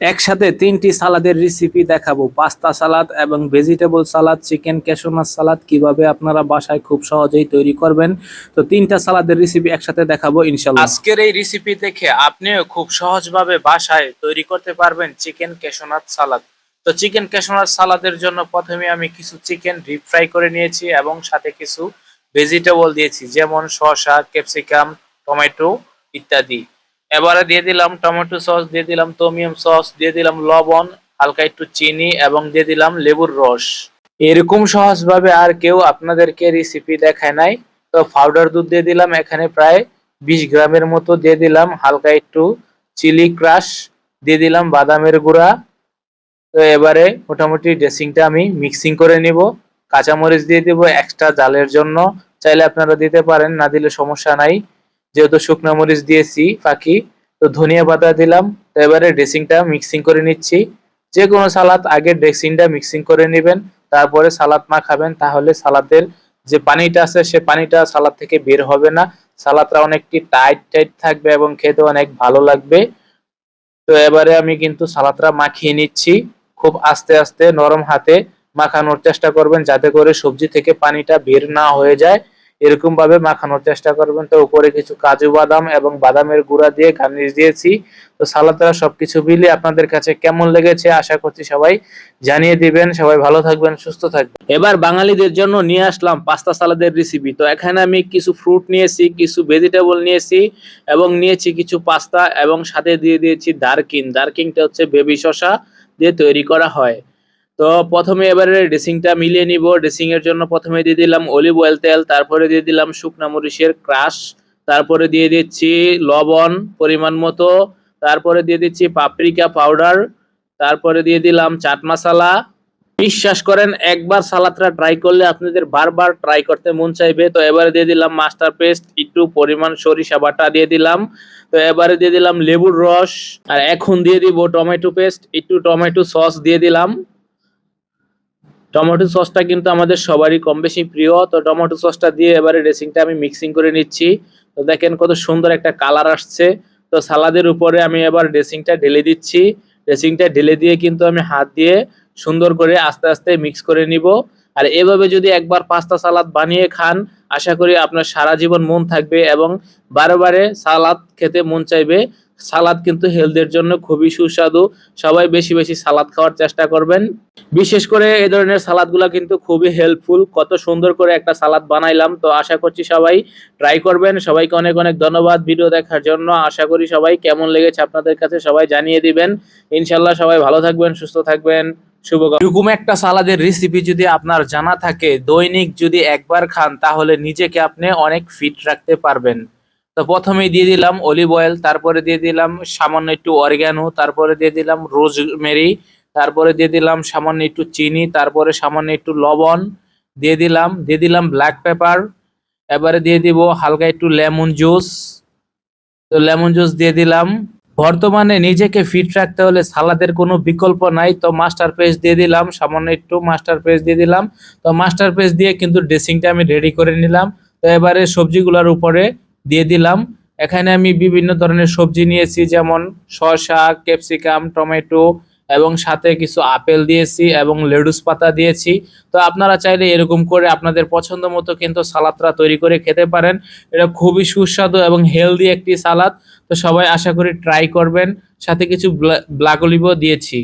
একসাথে তিনটি সালাদের রেসিপি দেখাবো। পাস্তা সালাদ এবং ভেজিটেবল সালাদ চিকেন ক্যাশোনাস সালাদ কীভাবে আপনারা বাসায় খুব সহজেই তৈরি করবেন। তো তিনটা সালাদের রেসিপি একসাথে দেখাবো ইনশাল্লাহ আজকের এই রেসিপি দেখে আপনিও খুব সহজভাবে বাসায় তৈরি করতে পারবেন চিকেন ক্যাশোনাস সালাদ। তো চিকেন ক্যাশোনাস সালাদের জন্য প্রথমে আমি কিছু চিকেন ডিপ ফ্রাই করে নিয়েছি এবং সাথে কিছু ভেজিটেবল দিয়েছি, যেমন শসা ক্যাপসিকাম টমেটো ইত্যাদি। এবারে দিয়ে দিলাম টমেটো সস, দিয়ে দিলাম তোমিয়াম সস, দিয়ে দিলাম লবণ, হালকা একটু চিনি এবং দিয়ে দিলাম লেবুর রস। এরকম সহজভাবে আর কেউ আপনাদেরকে রেসিপি দেখায় নাই। তো পাউডার দুধ দিয়ে দিলাম, এখানে প্রায় বিশ গ্রামের মতো দিয়ে দিলাম, হালকা একটু চিলি ক্রাশ দিয়ে দিলাম বাদামের গুঁড়া। তো এবারে মোটামুটি ড্রেসিংটা আমি মিক্সিং করে নিব। কাঁচামরিচ দিয়ে দিব এক্সট্রা জালের জন্য। চাইলে আপনারা দিতে পারেন, না দিলে সমস্যা নাই। যেহেতু শুকনো মরিচ দিয়েছি, ফাঁকি, তো ধনিয়া পাতা দিলাম। তো এবারে ড্রেসিংটা মিক্সিং করে নিচ্ছি। যে কোনো সালাদ, আগে ড্রেসিংটা মিক্সিং করে নেবেন, তারপরে সালাদ মা খাবেন তাহলে সালাদের যে পানিটা আছে, সে পানিটা সালাদ থেকে বের হবে না। সালাদটা অনেকটি টাইট টাইট থাকবে এবং খেতে অনেক ভালো লাগবে। তো এবারে আমি কিন্তু সালাদটা মাখিয়ে নিচ্ছি। খুব আস্তে আস্তে নরম হাতে মাখানোর চেষ্টা করবেন, যাতে করে সবজি থেকে পানিটা বের না হয়ে যায়। এরকম ভাবে মাখানোর চেষ্টা করবেন। তো উপরে কিছু কাজু বাদাম এবং বাদামের গুঁড়া দিয়ে গার্নিশ দিয়েছি। তো সালাদটা সবকিছু মিলিয়ে আপনাদের কাছে কেমন লেগেছে আশা করছি সবাই জানিয়ে দিবেন। সবাই ভালো থাকবেন, সুস্থ থাকবেন। এবার বাঙালিদের জন্য নিয়ে আসলাম পাস্তা সালাদের রেসিপি তো এখানে আমি কিছু ফ্রুট নিয়েছি, কিছু ভেজিটেবল নিয়েছি এবং নিয়েছি কিছু পাস্তা এবং সাথে দিয়ে দিয়েছি দারকিন। দারকিনটা হচ্ছে বেবি শসা দিয়ে তৈরি করা হয়। তো প্রথমে এবারে ড্রেসিংটা মিলিয়ে নিব। ড্রেসিং এর জন্য প্রথমে দিয়ে দিলাম অলিভ অয়েল তেল, তারপরে দিয়ে দিলাম শুকনা মরিচের ক্রাশ, তারপরে দিয়ে দিচ্ছি লবণ পরিমাণ মতো, তারপরে দিয়ে দিচ্ছি পাপরিকা পাউডার তারপরে দিয়ে দিলাম চাট মশলা। বিশ্বাস করেন, একবার সালাদটা ট্রাই করলে আপনাদের বারবার ট্রাই করতে মন চাইবে। তো এবারে দিয়ে দিলাম মাস্টার পেস্ট একটু পরিমাণ সরিষা বাটা দিয়ে দিলাম। তো এবারে দিয়ে দিলাম লেবুর রস, আর এখন দিয়ে দিব টমেটো পেস্ট একটু টমেটো সস দিয়ে দিলাম। টমেটো সসটা কিন্তু আমাদের সবারই কম বেশি প্রিয়। তো টমেটো সসটা দিয়ে এবারে ড্রেসিংটা আমি মিক্সিং করে নিচ্ছি। তো দেখেন কত সুন্দর একটা কালার আসছে। তো সালাদের উপরে আমি এবার ড্রেসিংটা ঢেলে দিচ্ছি। ড্রেসিংটা ঢেলে দিয়ে কিন্তু আমি হাত দিয়ে সুন্দর করে আস্তে আস্তে মিক্স করে নিব। আর এভাবে যদি একবার পাস্তা সালাদ বানিয়ে খান, আশা করি আপনার সারা জীবন মন থাকবে এবং বারে বারে সালাদ খেতে মন চাইবে। সালাদ কিন্তু হেলথের জন্য খুবই সুস্বাদু। সবাই বেশি বেশি সালাদ খাওয়ার চেষ্টা করবেন। বিশেষ করে এই ধরনের সালাদগুলো কিন্তু খুবই হেল্পফুল কত সুন্দর করে একটা সালাদ বানাইলাম। তো আশা করছি সবাই ট্রাই করবেন। সবাইকে অনেক অনেক ধন্যবাদ ভিডিও দেখার জন্য। আশা করি সবাই কেমন লেগেছে আপনাদের কাছে সবাই জানিয়ে দিবেন। ইনশাল্লাহ সবাই ভালো থাকবেন, সুস্থ থাকবেন। এরকম একটা সালাদের রেসিপি যদি আপনার জানা থাকে, দৈনিক যদি একবার খান, তাহলে নিজেকে আপনি অনেক ফিট রাখতে পারবেন। তো প্রথমেই দিয়ে দিলাম অলিভ অয়েল, তারপরে দিয়ে দিলাম সামান্য একটু অরিগানো তারপরে দিয়ে দিলাম রোজমেরি, তারপরে দিয়ে দিলাম সামান্য একটু চিনি, তারপরে সামান্য একটু লবণ, দিয়ে দিলাম দিয়ে দিলাম ব্ল্যাক পেপার এবারে দিয়ে দিব হালকা একটু লেমন জুস। তো লেমন জুস দিয়ে দিলাম। বর্তমানে নিজেকে ফিট রাখতে হলে সালাদের কোনো বিকল্প নাই, তো মাস্টার পেস্ট দিয়ে দিলাম, সামান্য একটু মাস্টার পেস্ট দিয়ে দিলাম। তো মাস্টার পেস্ট দিয়ে কিন্তু ড্রেসিংটা আমি রেডি করে নিলাম। তো এবারে সবজিগুলোর উপরে দিয়ে দিলাম। এখানে আমি বিভিন্ন ধরনের সবজি নিয়েছি, যেমন শসা, ক্যাপসিকাম, টমেটো এবং সাথে কিছু আপেল দিয়েছি এবং লেডুস পাতা দিয়েছি। তো আপনারা চাইলে এরকম করে আপনাদের পছন্দ মতো কিন্তু সালাদটা তৈরি করে খেতে পারেন। এটা খুবই সুস্বাদু এবং হেলদি একটি সালাদ। তো সবাই আশা করি ট্রাই করবেন। সাথে কিছু ব্ল্যাক অলিভও দিয়েছি।